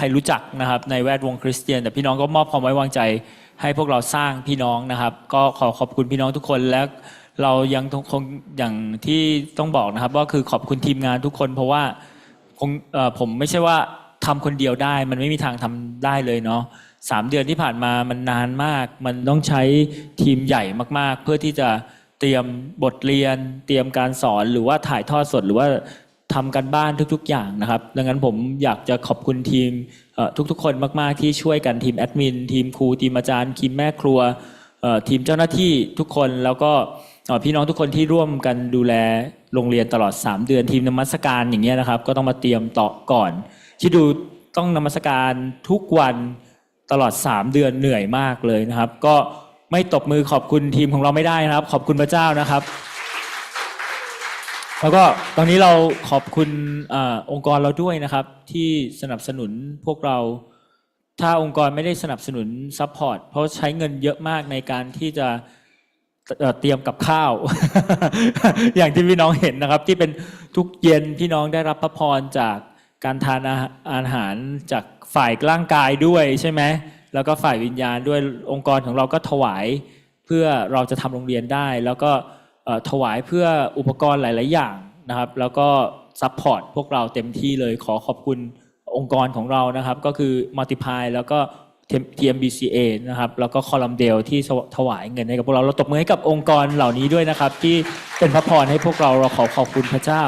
ใครรู้จักนะครับในแวดวงคริสเตียน แต่พี่น้องก็มอบความไว้วางใจให้พวกเราสร้างพี่น้องนะครับ ก็ขอขอบคุณพี่น้องทุกคนและเรายังคงอย่างที่ต้องบอกนะครับว่าคือขอบคุณทีมงานทุกคน เพราะว่าคงผมไม่ใช่ว่าทำคนเดียวได้ มันไม่มีทางทำได้เลยเนาะสามเดือนที่ผ่านมามันนานมาก มันต้องใช้ทีมใหญ่มาก ๆ เพื่อที่จะเตรียมบทเรียน เตรียมการสอนหรือว่าถ่ายทอดสดหรือว่า ทำกันบ้านทุก ๆ อย่างนะครับ ดังนั้นผมอยากจะขอบคุณทีมทุกๆ คนมากๆที่ช่วยกันทีมแอดมินทีมครูทีมอาจารย์ทีมแม่ครัวทีมเจ้าหน้าที่ทุกคนแล้วก็พี่น้องทุกคนที่ร่วมกันดูแลโรงเรียนตลอด 3 เดือนทีมนมัสการอย่างเงี้ยนะครับ ก็ต้องมาเตรียมต่อก่อนคิดดูต้องนมัสการทุกวันตลอด 3 เดือนเหนื่อยมากเลยนะครับ ก็ไม่ตบมือขอบคุณทีมของเราไม่ได้นะครับ ขอบคุณพระเจ้านะครับ แล้วก็ตอนนี้เราขอบคุณอองค์กรเราด้วยนะครับ ที่สนับสนุนพวกเรา ถ้าองค์กรไม่ได้สนับสนุนซัพพอร์ตเพราะใช้เงินเยอะมากในการที่จะเอ่อเตรียมกับข้าว อย่างที่พี่น้องเห็นนะครับ ที่เป็นทุกเย็นพี่น้องได้รับพระพรจากการทานอาหารอาหารจากฝ่ายร่างกายด้วยใช่ไหมแล้วก็ฝ่ายวิญญาณด้วยองค์กรของเราก็ถวาย เพื่อเราจะทำโรงเรียนได้ แล้วก็ ถวายเพื่ออุปกรณ์หลาย ๆ อย่างนะครับ แล้วก็ซัพพอร์ตพวกเราเต็มที่เลยขอขอบคุณองค์กรของเรานะครับ ก็คือ Multiply แล้วก็ TMBCA นะครับแล้วก็คอลัมเดลที่ถวายเงินให้กับพวกเราเราตบมือให้กับองค์กรเหล่านี้ด้วยนะครับ ที่เป็นพระพรให้พวกเราเราขอขอบคุณพระเจ้า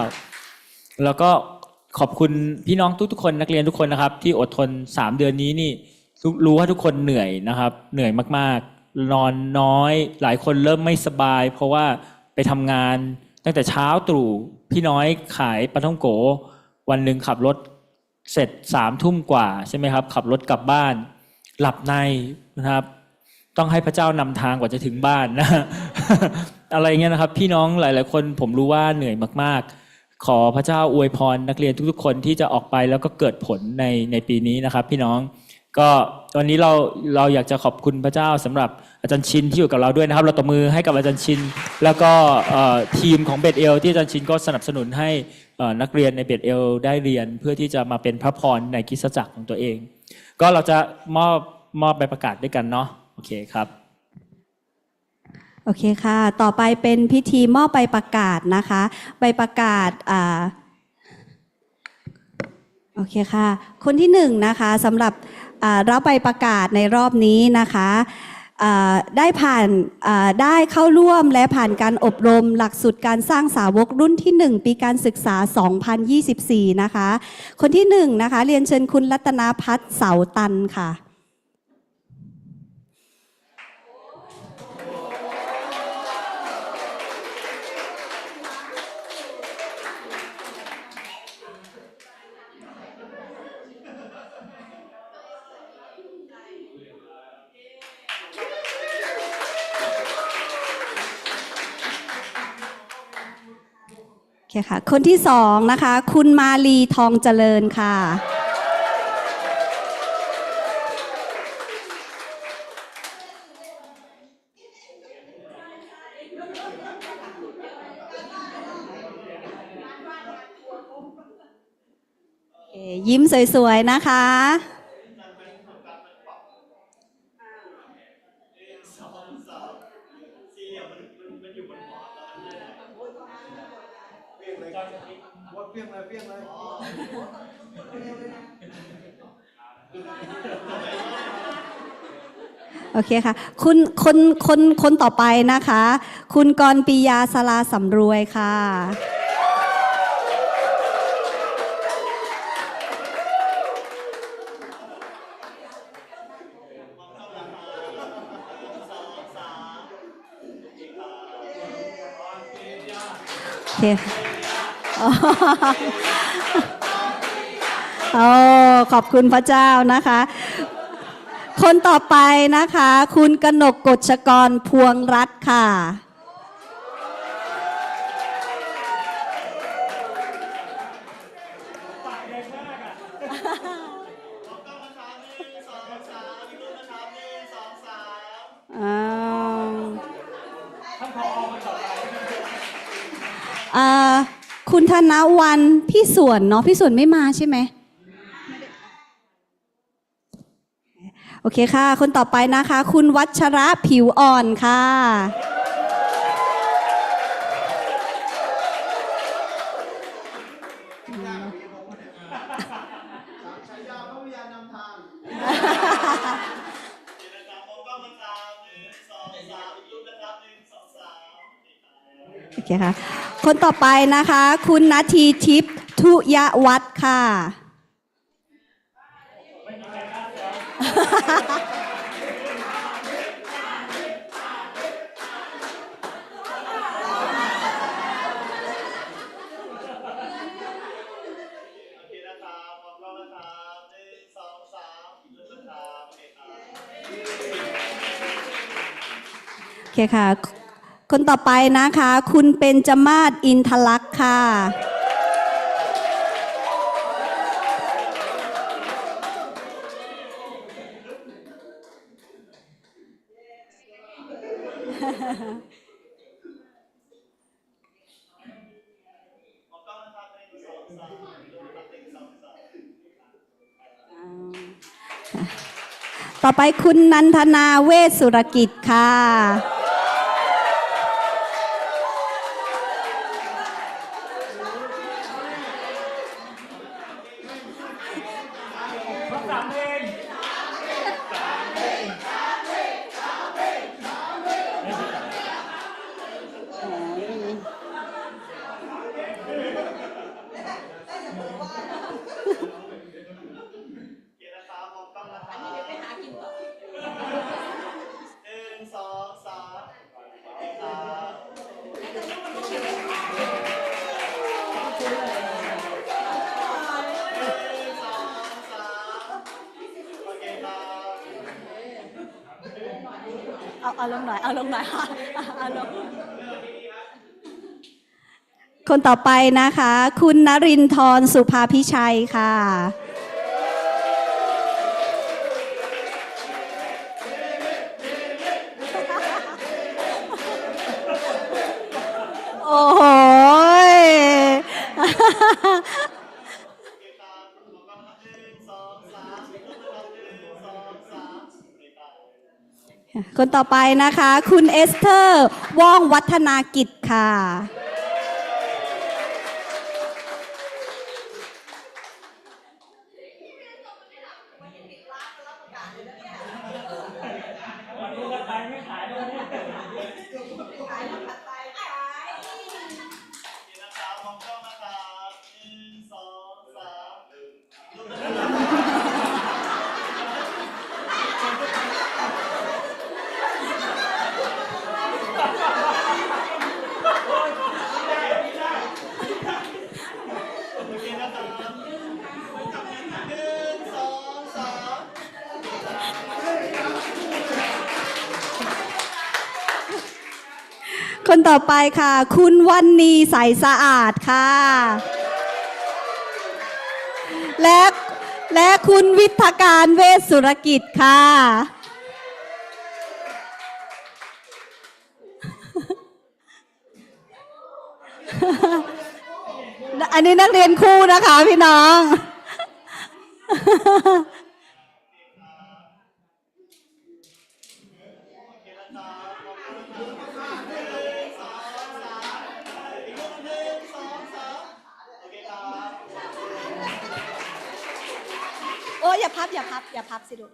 แล้วก็ขอบคุณพี่น้องทุกๆคนนักเรียนทุกคนนะครับ ที่อดทน 3 เดือนนี้นี่รู้รู้ว่าทุกคนเหนื่อยนะครับ เหนื่อยมากๆ นอนน้อย หลายคนเริ่มไม่สบาย เพราะว่า ไปทำงาน ตั้งแต่เช้าตรู่พี่น้อยขายปลาท่องโก วันหนึ่งขับรถเสร็จสามทุ่มกว่าใช่ไหมครับ ขับรถกลับบ้าน หลับในนะครับ ต้องให้พระเจ้านำทางกว่าจะถึงบ้านนะ อะไรเงี้ยนะครับ พี่น้องหลาย ๆ คนผมรู้ว่าเหนื่อยมาก ๆ ขอพระเจ้าอวยพรนักเรียนทุกๆ คนที่จะออกไปแล้วก็เกิดผลในในปีนี้นะครับ พี่น้อง ก็วันนี้เราเราอยากจะขอบคุณพระเจ้าสำหรับอาจารย์ชินที่อยู่กับเราด้วยนะครับ เราตบมือให้กับอาจารย์ชิน แล้วก็ทีมของเบดเอลที่อาจารย์ชินก็สนับสนุนให้นักเรียนในเบดเอลได้เรียนเพื่อที่จะมาเป็นพระพรในคิสจักรของตัวเอง ก็เราจะมอบมอบใบประกาศด้วยกันเนาะโอเคครับโอเคค่ะ ต่อไปเป็นพิธีมอบใบประกาศนะคะ ใบประกาศอ่าโอเคค่ะ คนที่หนึ่งนะคะสำหรับ รับใบประกาศในรอบนี้นะคะได้ผ่านได้เข้าร่วมและผ่านการอบรมหลักสูตรการสร้างสาวกรุ่นที่ 1 ปีการศึกษา 2024 นะคะ คนที่หนึ่งนะคะเรียนเชิญคุณรัตนาพัฒน์เสาตันค่ะ คค่ะ คนที่สองนะคะ คุณมาลีทองเจริญค่ะ ยิ้มสวยๆนะคะ ว่าเพี้ยงเลยเพี้ยงเลย โอ เคค่ะ คุณคนคนคนต่อไปนะคะ คุณกรปิยาสลาสำรวยค่ะโอเคโอ้ขอบคุณพระเจ้านะคะ คนต่อไปนะคะ คุณกนกกฎชกรพวงรัตค่ะอ้าวคุณธนวันพี่ส่วนเนาะพี่ส่วนไม่มาใช่ไหม โอเคค่ะ คนต่อไปนะคะ คุณวัชระผิวอ่อนค่ะ โอเคค่ะ คนต่อไปนะคะ คุณนาทีทิพย์ทุยวัฒน์ค่ะ โอเคนะคะพร้อมรอบนะคะนี่สองสามอีกรูปนะครับโอเคครับโอเคค่ะ คนต่อไปนะคะ คุณเป็นจมาศอินทลักษ์ค่ะ ต่อไปคุณนันทนาเวสุรกิจค่ะ เอาลงหน่อย เอาลงหน่อยเอาลงคนต่อไปนะคะ คุณนรินทร์สุภาพิชัยค่ะ คนต่อไปนะคะ คุณเอสเตอร์ว่องวัฒนากิจค่ะ คนต่อไปค่ะ คุณวันนีใสสะอาดค่ะ และและคุณวิทยการเวสสุรกิจค่ะ อันนี้นักเรียนคู่นะคะพี่น้อง พับอย่าพับสิลูก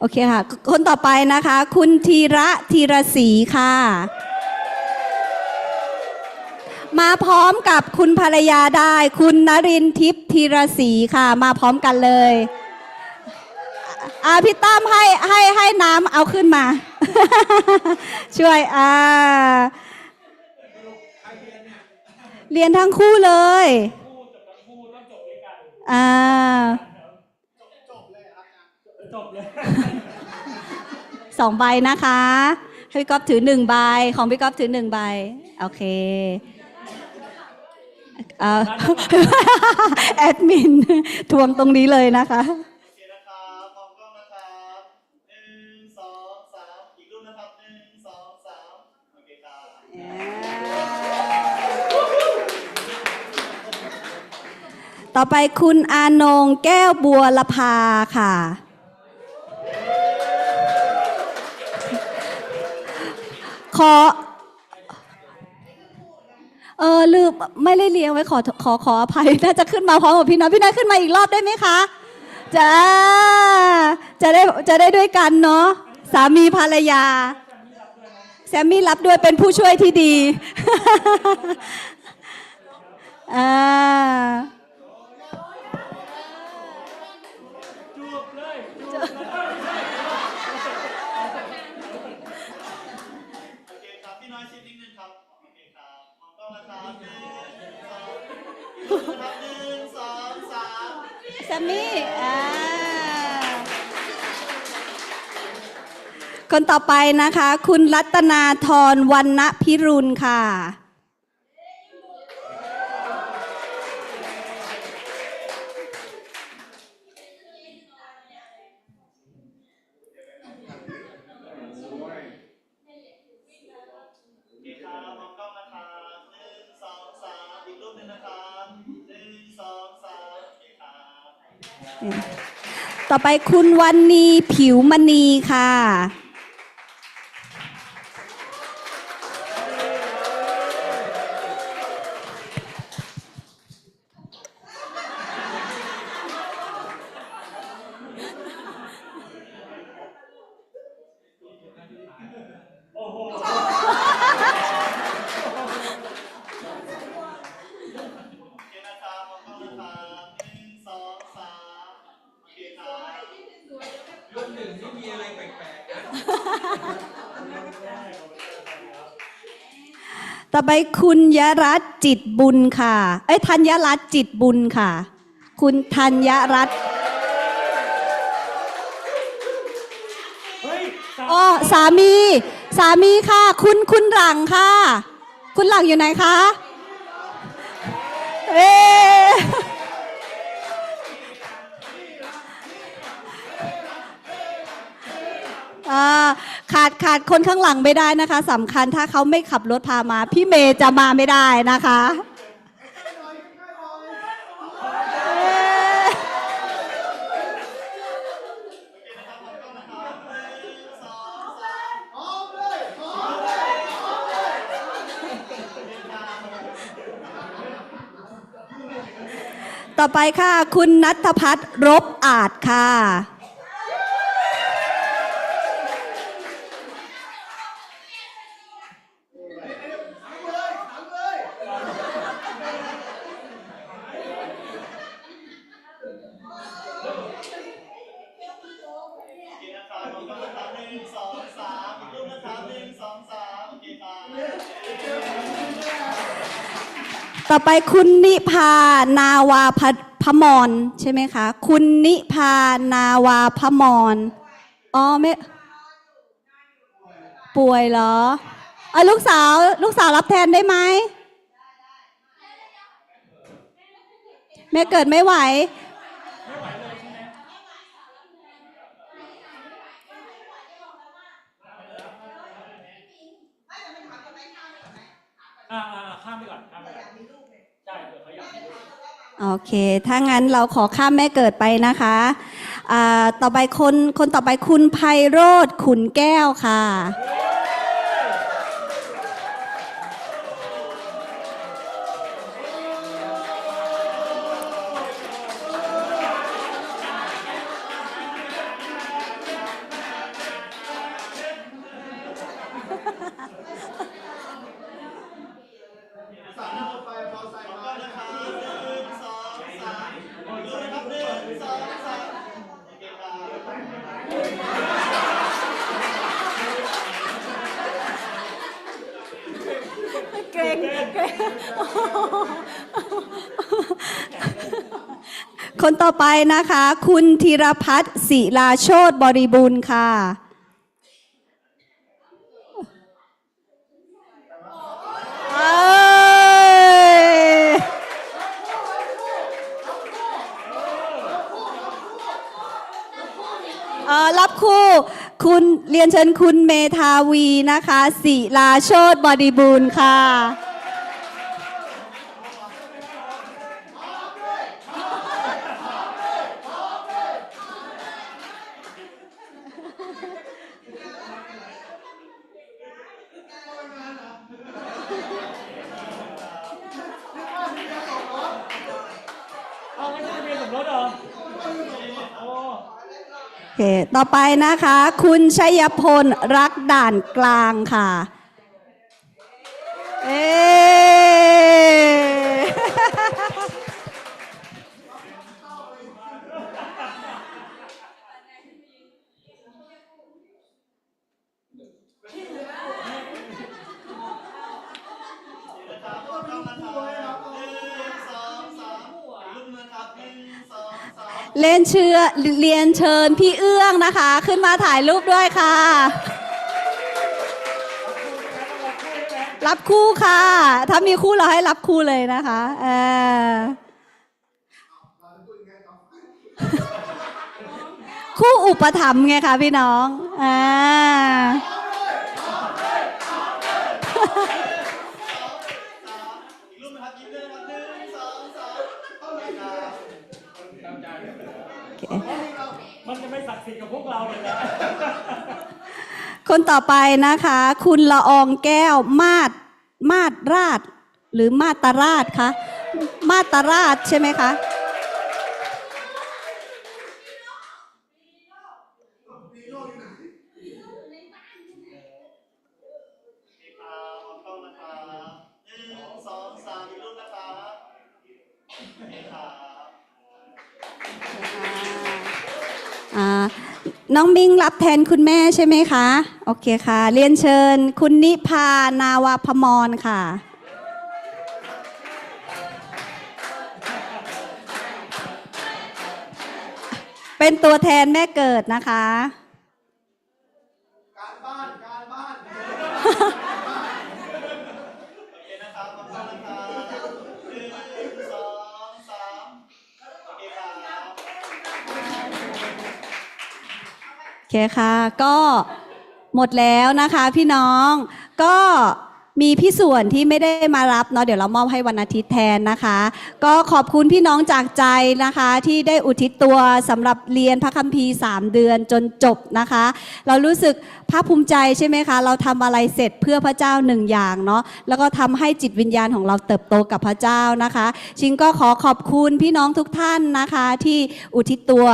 โอเคค่ะ คนต่อไปนะคะ คุณธีระธีรศรีค่ะ มาพร้อมกับคุณภรรยาได้ คุณนรินทร์ทิพย์ธีรศรีค่ะ มาพร้อมกันเลยอาพี่ตั้มให้ให้ให้น้ำเอาขึ้นมา ช่วยอ่าเรียนทั้งคู่เลยอ่า สองใบนะคะให้พี่ก๊อฟถือหนึ่งใบของพี่ก๊อฟถือหนึ่งใบโอเคเอ่อแอดมินทวงตรงนี้เลยนะคะ โอเคนะครับมองกล้องนะครับหนึ่งสองสามอีกรูปนะครับหนึ่งสองสามโอเคครับต่อไปคุณอานงแก้วบัวละพาค่ะ ขอ เออลืมไม่ได้เลี้ยงไว้ขอขอขออภัยน่าจะขึ้นมาพร้อมกับพี่น้อยพี่น้อยขึ้นมาอีกรอบได้ไหมคะจะจะได้จะได้ด้วยกันเนาะสามีภรรยา แซมมี่รับด้วยเป็นผู้ช่วยที่ดีอ่า โอเค ครับพี่น้อยชิดนิดนึงครับโอเคครับมองกล้องนะครับหนึ่งสองนะครับหนึ่งสองสามสามมี่อ่าคนต่อไปนะคะ คุณรัตนาธรวันณพิรุณค่ะ ต่อไปคุณวันนีผิวมณีค่ะ ต่อไปคุณยรัตน์จิตบุญค่ะ เอ้ยธัญรัตน์จิตบุญค่ะ คุณธัญรัตน์อ๋อสามี สามีค่ะ คุณคุณหลังค่ะ คุณหลังอยู่ไหนคะ ขาดคนข้างหลังไม่ได้นะคะสำคัญถ้าเขาไม่ขับรถพามา พี่เมย์จะมาไม่ได้นะคะ ต่อไปค่ะ คุณนัทพัฒน์รบอาจค่ะ ต่อไปคุณนิพานาวาพพมรใช่ไหมคะ คุณนิพานาวาพมรอ๋อไม่ป่วยเหรออะลูกสาว ลูกสาวรับแทนได้ไหมแม่เกิดไม่ไหว อ่าอ่าข้ามไปก่อนข้ามไปก่อนใช่เผื่อเขาอยากมีลูก โอเค ถ้างั้นเราขอข้ามแม่เกิดไปนะคะต่อไปคนคนต่อไปคุณไพโรธขุนแก้วค่ะ คนต่อไปนะคะ คุณธีรพัฒน์ศิลาโชตบริบูรณ์ค่ะเอ้ยรับคู่คุณเรียนเชิญคุณเมธาวีนะคะศิลาโชตบริบูรณ์ค่ะ โรถเหรอ โอเค ต่อไปนะคะ คุณชัยพลรักด่านกลางค่ะ เอ๊ะ นะครับขอบคุณนะครับหนึ่งสองสามอีกรูปหนึงครับหนึ่งสองสาม เล่ นเชื่อเรียนเชิญพี่เอื้องนะคะ ขึ้นมาถ่ายรูปด้วยค่ะ รับคู่ค่ะ ถ้ามีคู่เราให้รับคู่เลยนะคะเออคู่อุปถัมภ์ไงคะพี่น้องอ่า อีกรูปหนึงครับยิ้มด้วยนะครับหนึ่งสองสามโอเคครับ มันจะไม่ศักดิ์สิทธิ์กับพวกเราเลยนะ คนต่อไปนะคะ คุณละอองแก้วมาดมาดราช หรือมาตราชคะมาตราชใช่ไหมคะ อีกครับขอบคุณนะครับหนึ่งสองสามอีกรูปนะครับโอเคครับ อ่า น้องมิงรับแทนคุณแม่ใช่ไหมคะ โอเคค่ะ เรียนเชิญ คุณนิพานาวาพมรค่ะ เป็นตัวแทนแม่เกิดนะคะ การบ้าน การบ้าน เคค่ะ ก็หมดแล้วนะคะพี่น้องก็มีพี่ส่วนที่ไม่ได้มารับเนาะเดี๋ยวเรามอบให้วันอาทิตย์แทนนะคะ ก็ขอบคุณพี่น้องจากใจนะคะ ที่ได้อุทิศตัวสำหรับเรียนพระคัมภีร์ 3 เดือนจนจบนะคะ เรารู้สึก ภาคภูมิใจใช่ไหมคะ เราทำอะไรเสร็จเพื่อพระเจ้าหนึ่งอย่างเนาะแล้วก็ทำให้จิตวิญญาณของเราเติบโตกับพระเจ้านะคะ ชิงก็ขอขอบคุณพี่น้องทุกท่านนะคะ ที่อุทิศตัว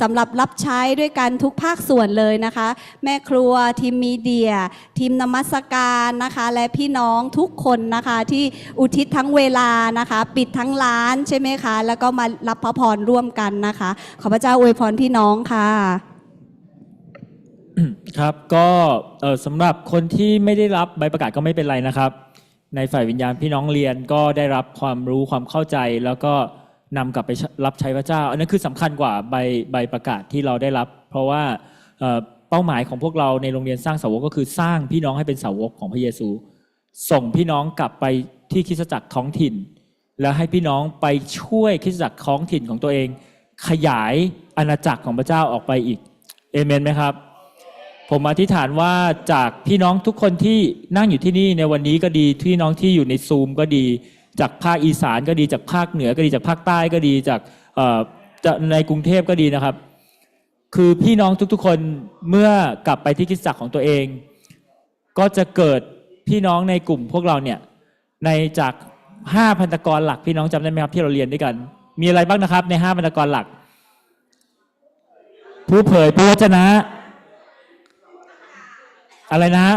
สำหรับรับใช้ด้วยกันทุกภาคส่วนเลยนะคะ แม่ครัวทีมมีเดีย ทีมนมัสการนะคะ และพี่น้องทุกคนนะคะที่อุทิศทั้งเวลานะคะ ปิดทั้งร้านใช่ไหมคะ แล้วก็มารับพระพรร่วมกันนะคะ ขอพระเจ้าอวยพรพี่น้องค่ะ ครับก็เอ่อสำหรับคนที่ไม่ได้รับใบประกาศก็ไม่เป็นไรนะครับ ในฝ่ายวิญญาณพี่น้องเรียนก็ได้รับความรู้ความเข้าใจ แล้วก็นำกลับไปรับใช้พระเจ้า อันนั้นคือสำคัญกว่าใบใบประกาศที่เราได้รับ เพราะว่าเอ่อเป้าหมายของพวกเราในโรงเรียนสร้างสาวกก็คือสร้างพี่น้องให้เป็นสาวกของพระเยซู ส่งพี่น้องกลับไปที่คริสตจักรท้องถิ่น แล้วให้พี่น้องไปช่วยคริสตจักรท้องถิ่นของตัวเอง ขยายอาณาจักรของพระเจ้าออกไปอีกเอเมนไหมครับ ผมอธิษฐานว่าจากพี่น้องทุกคนที่นั่งอยู่ที่นี่ในวันนี้ก็ดีพี่น้องที่อยู่ในซูมก็ดี จากภาคอีสานก็ดีจากภาคเหนือก็ดีจากภาคใต้ก็ดีจากในกรุงเทพก็ดีนะครับ คือพี่น้องทุกๆคนเมื่อกลับไปที่คริสตจักรของตัวเอง ก็จะเกิดพี่น้องในกลุ่มพวกเราเนี่ยในจากห้าพันตกรหลักพี่น้องจำได้ไหมครับที่เราเรียนด้วยกัน มีอะไรบ้างนะครับ ในห้าพันตกรหลัก ผู้เผยพระวจนะ อะไรนะฮะ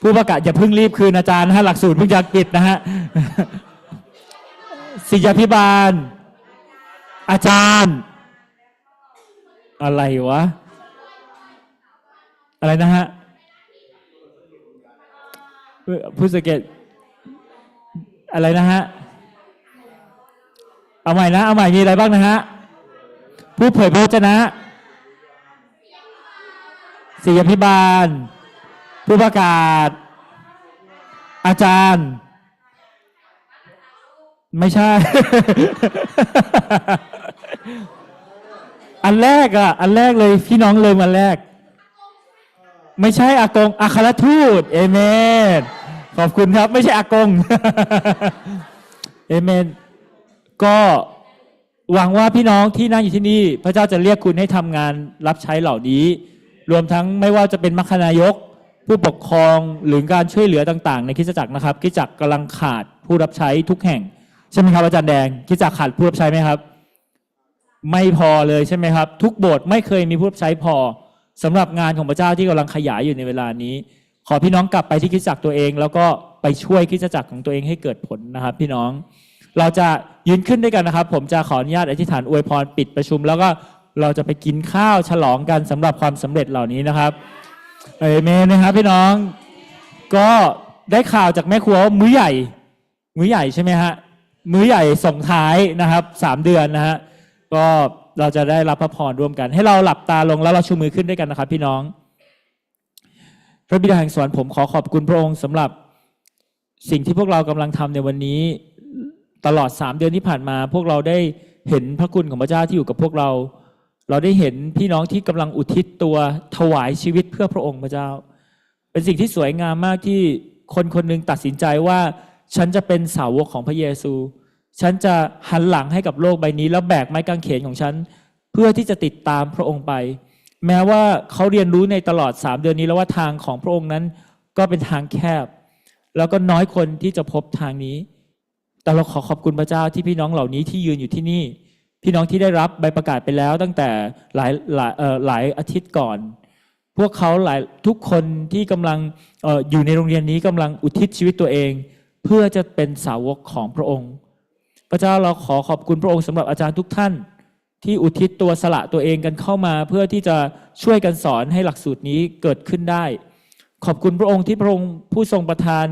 ผู้ประกาศอย่าเพิ่งรีบคืนอาจารย์นะฮะหลักสูตรเพิ่งจะปิดนะฮะศิยาพิบาล อาจารย์ อะไรวะ อะไรนะฮะผู้สงเกตอะไรนะฮะ เอาใหม่นะ เอาใหม่มีอะไรบ้างนะฮะ ผู้เผยพระวจนะศิยาพิบาล ผู้ประกาศ อาจารย์ ไม่ใช่ อันแรกอะ อันแรกเลยพี่น้องเลยมาแรก ไม่ใช่อากงอัครทูต เอเมน ขอบคุณครับ ไม่ใช่อากง เอเมน ก็หวังว่าพี่น้องที่นั่งอยู่ที่นี่ พระเจ้าจะเรียกคุณให้ทำงานรับใช้เหล่านี้ รวมทั้งไม่ว่าจะเป็นมัคคณายก ผู้ปกครองหรือการช่วยเหลือต่างๆ ในคริสตจักรนะครับคริสตจักรกำลังขาดผู้รับใช้ทุกแห่งใช่ไหมครับอาจารย์แดงคริสตจักรขาดผู้รับใช้ไหมครับ ไม่พอเลยใช่ไหมครับ ทุกโบสถ์ไม่เคยมีผู้รับใช้พอสำหรับงานของพระเจ้าที่กำลังขยายอยู่ในเวลานี้ ขอพี่น้องกลับไปที่คริสตจักรตัวเอง แล้วก็ไปช่วยคริสตจักรของตัวเองให้เกิดผลนะครับ พี่น้องเราจะยืนขึ้นด้วยกันนะครับ ผมจะขออนุญาตอธิษฐานอวยพรปิดประชุม แล้วก็เราจะไปกินข้าวฉลองกันสำหรับความสำเร็จเหล่านี้นะครับ เอเมนนะครับพี่น้อง ก็ได้ข่าวจากแม่ครัวว่ามื้อใหญ่ มื้อใหญ่ใช่ไหมฮะ มื้อใหญ่ส่งท้ายนะครับสามเดือนนะฮะ ก็เราจะได้รับพระพรร่วมกัน ให้เราหลับตาลงแล้วเราชูมือขึ้นด้วยกันนะครับ พี่น้อง พระบิดาแห่งสวรรค์ผมขอขอบคุณพระองค์สำหรับสิ่งที่พวกเรากำลังทำในวันนี้ ตลอดสามเดือนที่ผ่านมา พวกเราได้เห็นพระคุณของพระเจ้าที่อยู่กับพวกเรา เราได้เห็นพี่น้องที่กำลังอุทิศตัวถวายชีวิตเพื่อพระองค์พระเจ้า เป็นสิ่งที่สวยงามมากที่คนคนหนึ่งตัดสินใจว่า ฉันจะเป็นสาวกของพระเยซู ฉันจะหันหลังให้กับโลกใบนี้ แล้วแบกไม้กางเขนของฉัน เพื่อที่จะติดตามพระองค์ไป แม้ว่าเขาเรียนรู้ในตลอดสามเดือนนี้แล้วว่าทางของพระองค์นั้น ก็เป็นทางแคบ แล้วก็น้อยคนที่จะพบทางนี้ แต่เราขอขอบคุณพระเจ้าที่พี่น้องเหล่านี้ที่ยืนอยู่ที่นี่ พี่น้องที่ได้รับใบประกาศไปแล้วตั้งแต่หลายหลายเอ่อหลายอาทิตย์ก่อน พวกเขาหลายทุกคนที่กำลังเอออยู่ในโรงเรียนนี้กำลังอุทิศชีวิตตัวเอง เพื่อจะเป็นสาวกของพระองค์ พระเจ้าเราขอขอบคุณพระองค์สำหรับอาจารย์ทุกท่าน ที่อุทิศตัวสละตัวเองกันเข้ามา เพื่อที่จะช่วยกันสอนให้หลักสูตรนี้เกิดขึ้นได้ ขอบคุณพระองค์ที่พระองค์ผู้ทรงประทาน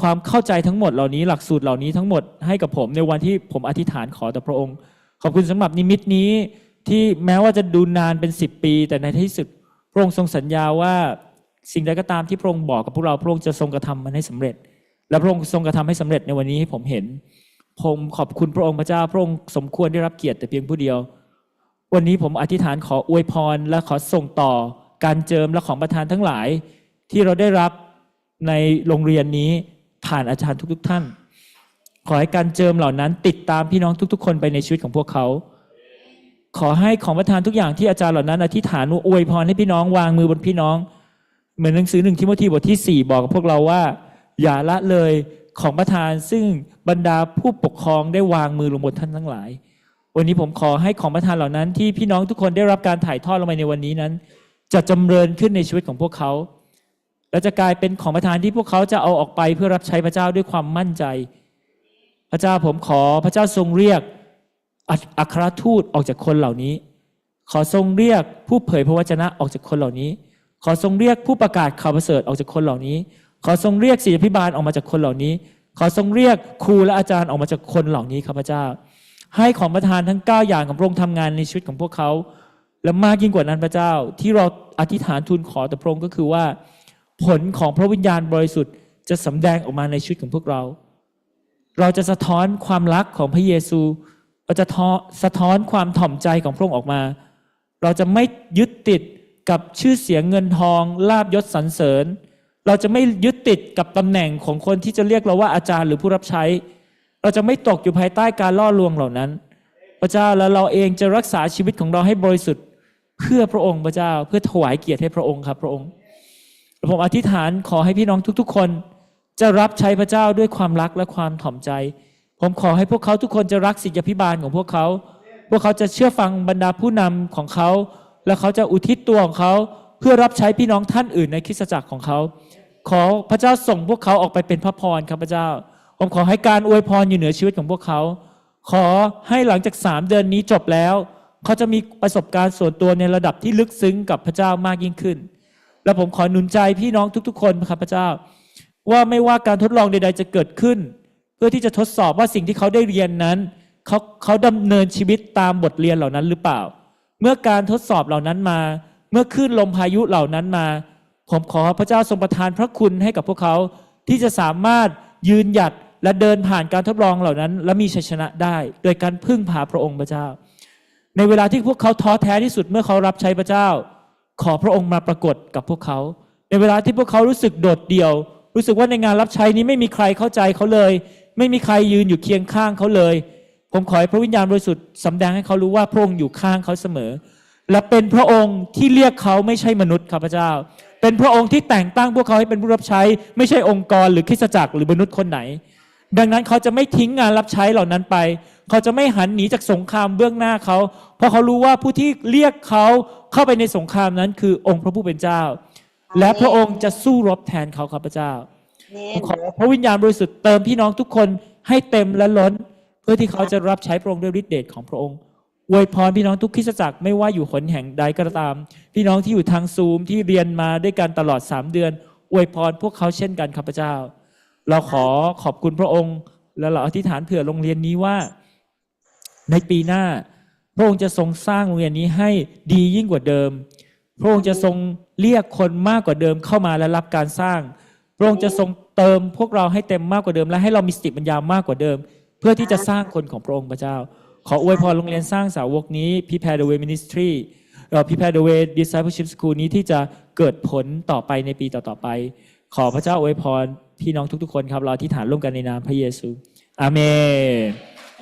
ความเข้าใจทั้งหมดเหล่านี้หลักสูตรเหล่านี้ทั้งหมดให้กับผมในวันที่ผมอธิษฐานขอต่อพระองค์ ขอบคุณสำหรับนิมิตนี้ที่แม้ว่าจะดูนานเป็นสิบปี แต่ในที่สุดพระองค์ทรงสัญญาว่าสิ่งใดก็ตามที่พระองค์บอกกับพวกเราพระองค์จะทรงกระทำมันให้สำเร็จ และพระองค์ทรงกระทำให้สำเร็จในวันนี้ให้ผมเห็น ผมขอบคุณพระองค์พระเจ้าพระองค์สมควรได้รับเกียรติแต่เพียงผู้เดียว วันนี้ผมอธิษฐานขออวยพร และขอส่งต่อการเจิมและของประทานทั้งหลาย ที่เราได้รับในโรงเรียนนี้ผ่านอาจารย์ทุกๆท่าน ขอให้การเจิมเหล่านั้นติดตามพี่น้องทุก ๆ คนไปในชีวิตของพวกเขา ขอให้ของประทานทุกอย่างที่อาจารย์เหล่านั้นอธิษฐานอวยพรให้พี่น้องวางมือบนพี่น้อง เหมือนหนังสือหนึ่งทิโมธีบทที่ 4 บอกกับพวกเราว่า อย่าละเลยของประทานซึ่งบรรดาผู้ปกครองได้วางมือลงบนท่านทั้งหลาย วันนี้ผมขอให้ของประทานเหล่านั้นที่พี่น้องทุกคนได้รับการถ่ายทอดลงไปในวันนี้นั้น จะจำเริญขึ้นในชีวิตของพวกเขาและจะกลายเป็นของประทานที่พวกเขาจะเอาออกไปเพื่อรับใช้พระเจ้าด้วยความมั่นใจ พระเจ้าผมขอพระเจ้าทรงเรียกอัครทูตออกจากคนเหล่านี้ ขอทรงเรียกผู้เผยพระวจนะออกจากคนเหล่านี้ ขอทรงเรียกผู้ประกาศข่าวประเสริฐออกจากคนเหล่านี้ ขอทรงเรียกศิษยพิบาลออกมาจากคนเหล่านี้ ขอทรงเรียกครูและอาจารย์ออกมาจากคนเหล่านี้ครับพระเจ้า ให้ของประทานทั้ง 9 อย่างของพระองค์ทำงานในชีวิตของพวกเขา และมากยิ่งกว่านั้นพระเจ้า ที่เราอธิษฐานทูลขอต่อพระองค์ก็คือว่า ผลของพระวิญญาณบริสุทธิ์จะสำแดงออกมาในชีวิตของพวกเรา เราจะสะท้อนความรักของพระเยซู เราจะสะท้อนความถ่อมใจของพระองค์ออกมา เราจะไม่ยึดติดกับชื่อเสียงเงินทองลาบยศสรรเสริญ เราจะไม่ยึดติดกับตำแหน่งของคนที่จะเรียกเราว่าอาจารย์หรือผู้รับใช้ เราจะไม่ตกอยู่ภายใต้การล่อลวงเหล่านั้น พระเจ้าและเราเองจะรักษาชีวิตของเราให้บริสุทธิ์เพื่อพระองค์พระเจ้า เพื่อถวายเกียรติให้พระองค์ครับพระองค์ผมอธิษฐานขอให้พี่น้องทุก ๆ คน จะรับใช้พระเจ้าด้วยความรักและความถ่อมใจ ผมขอให้พวกเขาทุกคนจะรักศิษยาพิบาลของพวกเขา พวกเขาจะเชื่อฟังบรรดาผู้นำของเขา และเขาจะอุทิศตัวของเขา เพื่อรับใช้พี่น้องท่านอื่นในคริสตจักรของเขา ขอพระเจ้าส่งพวกเขาออกไปเป็นพระพรครับพระเจ้า ผมขอให้การอวยพรอยู่เหนือชีวิตของพวกเขา ขอให้หลังจากสามเดือนนี้จบแล้ว เขาจะมีประสบการณ์ส่วนตัวในระดับที่ลึกซึ้งกับพระเจ้ามากยิ่งขึ้น และผมขอหนุนใจพี่น้องทุก ๆ คนครับพระเจ้า ว่าไม่ว่าการทดลองใด ๆ จะเกิดขึ้น เพื่อที่จะทดสอบว่าสิ่งที่เขาได้เรียนนั้นเขาเขาดำเนินชีวิตตามบทเรียนเหล่านั้นหรือเปล่า เมื่อการทดสอบเหล่านั้นมา เมื่อคลื่นลมพายุเหล่านั้นมา ผมขอพระเจ้าทรงประทานพระคุณให้กับพวกเขาที่จะสามารถยืนหยัดและเดินผ่านการทดลองเหล่านั้น และมีชัยชนะได้ โดยการพึ่งพาพระองค์พระเจ้า ในเวลาที่พวกเขาท้อแท้ที่สุดเมื่อเขารับใช้พระเจ้า ขอพระองค์มาปรากฏกับพวกเขา ในเวลาที่พวกเขารู้สึกโดดเดี่ยว รู้สึกว่าในงานรับใช้นี้ไม่มีใครเข้าใจเขาเลย ไม่มีใครยืนอยู่เคียงข้างเขาเลย ผมขอให้พระวิญญาณบริสุทธิ์สำแดงให้เขารู้ว่าพระองค์อยู่ข้างเขาเสมอ และเป็นพระองค์ที่เรียกเขาไม่ใช่มนุษย์ข้าพระเจ้า เป็นพระองค์ที่แต่งตั้งพวกเขาให้เป็นผู้รับใช้ ไม่ใช่องค์กรหรือคริสตจักรหรือมนุษย์คนไหน ดังนั้นเขาจะไม่ทิ้งงานรับใช้เหล่านั้นไป เขาจะไม่หันหนีจากสงครามเบื้องหน้าเขา เพราะเขารู้ว่าผู้ที่เรียกเขาเข้าไปในสงครามนั้นคือองค์พระผู้เป็นเจ้า และพระองค์จะสู้รบแทนเขาครับพระเจ้าผมขอพระวิญญาณบริสุทธิ์เติมพี่น้องทุกคนให้เต็มและล้น เพื่อที่เขาจะรับใช้พระองค์ด้วยฤทธิเดชของพระองค์อวยพรพี่น้องทุกคริสตจักรไม่ว่าอยู่หนแห่งใดก็ตาม พี่น้องที่อยู่ทางซูมที่เรียนมาด้วยกันตลอด 3 เดือน อวยพรพวกเขาเช่นกันครับพระเจ้า เราขอขอบคุณพระองค์ และเราอธิษฐานเผื่อโรงเรียนนี้ว่า ในปีหน้า พระองค์จะทรงสร้างโรงเรียนนี้ให้ดียิ่งกว่าเดิม พระองค์จะทรงเรียกคนมากกว่าเดิมเข้ามาและรับการสร้าง พระองค์จะทรงเติมพวกเราให้เต็มมากกว่าเดิม และให้เรามีสติปัญญามากกว่าเดิม เพื่อที่จะสร้างคนของพระองค์พระเจ้า ขออวยพรโรงเรียนสร้างสาวกนี้ Prepare the Way Ministry เอ่อ Prepare the Way Discipleship School นี้ที่จะเกิดผลต่อไปในปีต่อๆไป ขอพระเจ้าอวยพรพี่น้องทุกๆคนครับเราอธิษฐานร่วมกันในนามพระเยซู อาเมน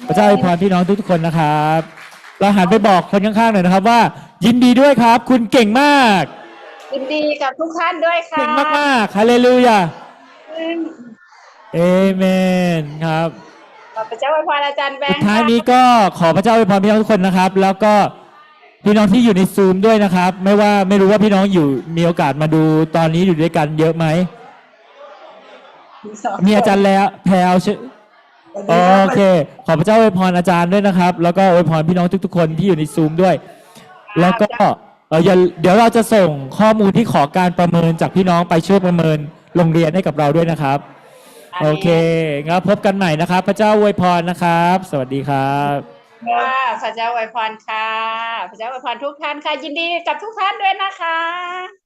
พระเจ้าอวยพรพี่น้องทุกๆคนนะครับ เราหันไปบอกคนข้างๆหน่อยนะครับว่า ยินดีด้วยครับ คุณเก่งมากยินดีกับทุกท่านด้วยค่ะเก่งมากๆฮาเลลูยาเอเมนครับขอบพระเจ้าอวยพรอาจารย์แบงสุดค์ท้ายค่ะนี้ก็ขอพระเจ้าอวยพรพี่น้องทุกคนนะครับ แล้วก็พี่น้องที่อยู่ในซูมด้วยนะครับ ไม่ว่าไม่รู้ว่าพี่น้องอยู่มีโอกาสมาดูตอนนี้อยู่ด้วยกันเยอะไหมมีอาจารย์แล้วแพลวใช่โอเค ขอพระเจ้าอวยพรอาจารย์ด้วยนะครับ แล้วก็อวยพรพี่น้องทุกๆคนที่อยู่ในซูมด้วย แล้วก็เอ่ออย่าเดี๋ยวเราจะส่งข้อมูลที่ขอการประเมินจากพี่น้องไปช่วยประเมินโรงเรียนให้กับเราด้วยนะครับ โอเคงั้นพบกันใหม่นะครับ พระเจ้าอวยพรนะครับ สวัสดีครับ ค่ะพระเจ้าอวยพรค่ะ พระเจ้าอวยพรทุกท่านค่ะ ยินดีกับทุกท่านด้วยนะคะ